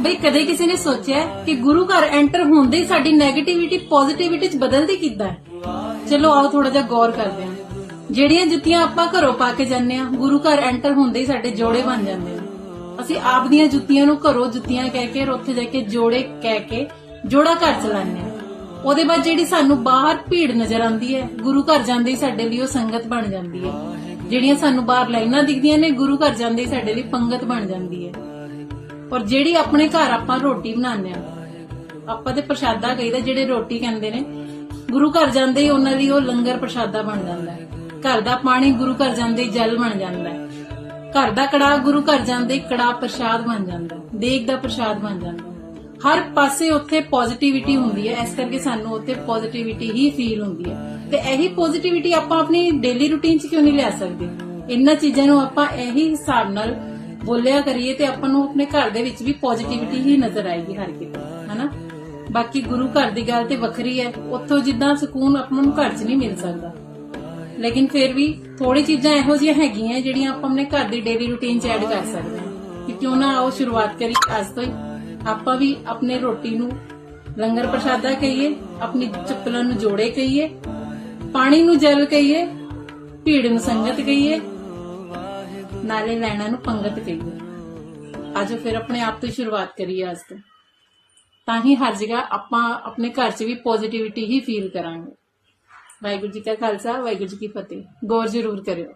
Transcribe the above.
ਬਈ ਕਦੇ ਕਿਸੇ ਨੇ ਸੋਚਿਆ ਕਿ ਗੁਰੂ ਘਰ ਐਂਟਰ ਹੁੰਦੇ ਹੀ ਸਾਡੀ 네ਗੇਟਿਵਿਟੀ ਪੋਜ਼ਿਟਿਵਿਟੀ ਚ ਬਦਲਦੀ ਕਿੱਦਾਂ ਹੈ? ਚਲੋ ਆਓ ਥੋੜਾ ਜਿਹਾ ਗੌਰ ਕਰਦੇ ਹਾਂ। ਜਿਹੜੀਆਂ ਜੁੱਤੀਆਂ ਆਪਾਂ ਘਰੋਂ ਪਾ ਕੇ ਜਾਂਦੇ ਆ ਗੁਰੂ ਘਰ ਐਂਟਰ ਹੁੰਦੇ ਹੀ ਸਾਡੇ ਜੋੜੇ ਬਣ ਜਾਂਦੇ ਨੇ। ਅਸੀਂ ਆਪ ਦੀਆਂ ਜੁੱਤੀਆਂ ਨੂੰ ਘਰੋਂ ਜੁੱਤੀਆਂ ਕਹਿ ਕੇ ਔਰ ਉੱਥੇ ਜਾ ਕੇ ਜੋੜੇ ਕਹਿ ਕੇ ਜੋੜਾ ਘਰ ਚਲਾਉਂਦੇ ਆ ਉਹਦੇ ਬਾਅਦ ਜਿਹੜੀ ਸਾਨੂੰ ਬਾਹਰ ਭੀੜ ਨਜ਼ਰ ਆਉਂਦੀ ਹੈ, ਗੁਰੂ ਘਰ ਜਾਂਦੇ ਹੀ ਸਾਡੇ ਲਈ ਉਹ ਸੰਗਤ ਬਣ ਜਾਂਦੀ ਹੈ। ਜਿਹੜੀਆਂ ਸਾਨੂੰ ਬਾਹਰ ਲਾਈਨਾਂ ਦਿਖਦੀਆਂ ਨੇ, ਗੁਰੂ ਘਰ ਜਾਂਦੇ ਹੀ ਸਾਡੇ ਲਈ ਪੰਗਤ ਬਣ ਜਾਂਦੀ ਹੈ। ਔਰ ਜਿਹੜੀ ਆਪਣੇ ਘਰ ਆਪਾਂ ਰੋਟੀ ਬਣਾਉਂਦੇ ਆ ਆਪਾਂ ਤੇ ਪ੍ਰਸ਼ਾਦਾ ਕਹੀਦਾ, ਜਿਹੜੇ ਰੋਟੀ ਕਹਿੰਦੇ ਨੇ, ਗੁਰੂ ਘਰ ਜਾਂਦੇ ਹੀ ਉਹਨਾਂ ਲਈ ਉਹ ਲੰਗਰ ਪ੍ਰਸ਼ਾਦਾ ਬਣ ਜਾਂਦਾ ਹੈ। ਘਰ ਦਾ ਪਾਣੀ ਗੁਰੂ ਘਰ ਜਾਂਦੇ ਹੀ ਜਲ ਬਣ ਜਾਂਦਾ ਹੈ। ਘਰ ਦਾ ਕੜਾ ਗੁਰੂ ਘਰ ਜਾਂਦੇ ਕੜਾ ਪ੍ਰਸ਼ਾਦ ਬਣ ਜਾਂਦਾ ਹੈ। ਦੇਗ ਦਾ ਪ੍ਰਸ਼ਾਦ ਬਣ ਜਾਂਦਾ ਹਰ ਪਾਸੇ ਉੱਥੇ ਪੋਜ਼ਿਟਿਵਿਟੀ ਹੁੰਦੀ ਹੈ। ਇਸ ਕਰਕੇ ਸਾਨੂੰ ਉੱਥੇ ਪੋਜ਼ਿਟਿਵਿਟੀ ਹੀ ਫੀਲ ਹੁੰਦੀ ਹੈ। ਤੇ ਇਹੀ ਪੋਜ਼ਿਟਿਵਿਟੀ ਆਪਾਂ ਆਪਣੀ ਡੇਲੀ ਰੁਟੀਨ 'ਚ ਕਿਉਂ ਨਹੀਂ ਲੈ ਸਕਦੇ? ਇਹਨਾਂ ਚੀਜ਼ਾਂ ਨੂੰ ਆਪਾਂ ਇਹੀ ਹਿਸਾਬ ਨਾਲ ਬੋਲਿਆ ਕਰੀਏ ਤੇ ਆਪਾਂ ਨੂੰ ਆਪਣੇ ਘਰ ਦੇ ਵਿੱਚ ਵੀ ਪੋਜ਼ਿਟਿਵਿਟੀ ਹੀ ਨਜ਼ਰ ਆਏਗੀ ਹਰ ਕਿਤੇ, ਹਨਾ? ਬਾਕੀ ਗੁਰੂ ਘਰ ਦੀ ਗੱਲ ਤੇ ਵੱਖਰੀ ਹੈ, ਉੱਥੋਂ ਜਿੱਦਾਂ ਸਕੂਨ ਆਪਾਂ ਨੂੰ ਘਰ 'ਚ ਨਹੀਂ ਮਿਲ ਸਕਦਾ। ਲੇਕਿਨ ਫਿਰ ਵੀ ਥੋੜੀ ਚੀਜ਼ਾਂ ਇਹੋ ਜਿਹੀਆਂ ਹੈਗੀਆਂ ਜਿਹੜੀਆਂ ਆਪਾਂ ਆਪਣੇ ਘਰ ਦੀ ਡੇਲੀ ਰੁਟੀਨ 'ਚ ਐਡ ਕਰ ਸਕਦੇ ਹਾਂ। ਕਿ ਕਿਉਂ ਨਾ ਆਓ ਸ਼ੁਰੂਆਤ ਕਰੀ ਅੱਜ ਤੋਂ ਹੀ। ਆਪਾਂ ਵੀ ਆਪਣੇ ਰੋਟੀ ਨੂੰ ਲੰਗਰ ਪ੍ਰਸ਼ਾਦਾ ਕਹੀਏ, ਆਪਣੀ ਚੱਪਲਾਂ ਨੂੰ ਜੋੜੇ ਕਹੀਏ, ਪਾਣੀ ਨੂੰ ਜਲ ਕਹੀਏ, ਭੀੜ ਨੂੰ ਸੰਗਤ ਕਹੀਏ ਨਾਲੇ ਲੈਣਾ ਨੂੰ ਪੰਗਤ ਕਹੀਏ। ਅੱਜ ਫਿਰ ਆਪਣੇ ਆਪ ਤੋਂ ਸ਼ੁਰੂਆਤ ਕਰੀਏ ਅੱਜ ਤੋਂ। ਤਾਂ ਹੀ ਹਰ ਜਗ੍ਹਾ ਆਪਾਂ ਆਪਣੇ ਘਰ 'ਚ ਵੀ ਪੋਜ਼ਿਟਿਵਿਟੀ ਹੀ ਫੀਲ ਕਰਾਂਗੇ। ਵਾਹਿਗੁਰੂ ਜੀ ਕਾ ਖਾਲਸਾ, ਵਾਹਿਗੁਰੂ ਜੀ ਕੀ ਫਤਿਹ। ਗੌਰ ਜ਼ਰੂਰ ਕਰਿਓ।